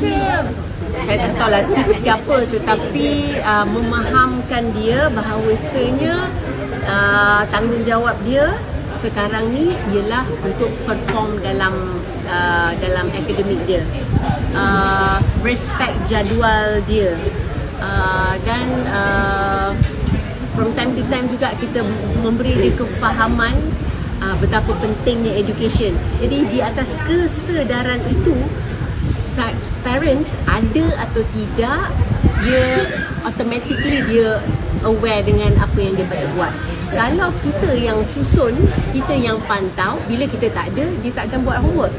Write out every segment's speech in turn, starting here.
saya tak tahu lah tips ke apa tetapi uh, memahamkan dia bahawasanya uh, tanggungjawab dia sekarang ni ialah untuk perform dalam uh, dalam akademik dia uh, respect jadual dia uh, dan uh, from time to time juga kita memberi dia kefahaman uh, betapa pentingnya education. Jadi di atas kesedaran itu parents ada atau tidak dia automatically dia aware dengan apa yang dia patut buat. Kalau kita yang susun, kita yang pantau, bila kita tak ada, dia tak akan buat homework.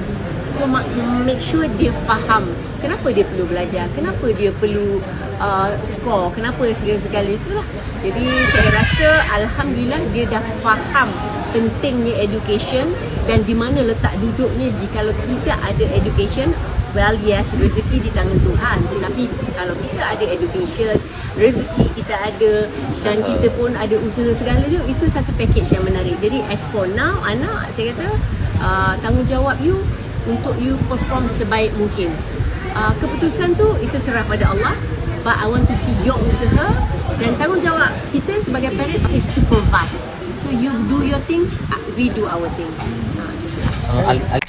Ma- make sure dia faham kenapa dia perlu belajar, kenapa dia perlu uh, score, kenapa segala-segala itulah. Jadi saya rasa alhamdulillah dia dah faham pentingnya education dan di mana letak duduknya jikalau kita ada education Well yes, rezeki di tangan Tuhan Tetapi kalau kita ada education Rezeki kita ada Dan kita pun ada usaha segala tu Itu satu package yang menarik Jadi as for now, anak saya kata uh, Tanggungjawab you Untuk you perform sebaik mungkin. Uh, Keputusan tu itu serah pada Allah. But I want to see your usaha Dan tanggungjawab kita sebagai parents Is to provide. So you do your things We do our things. Uh,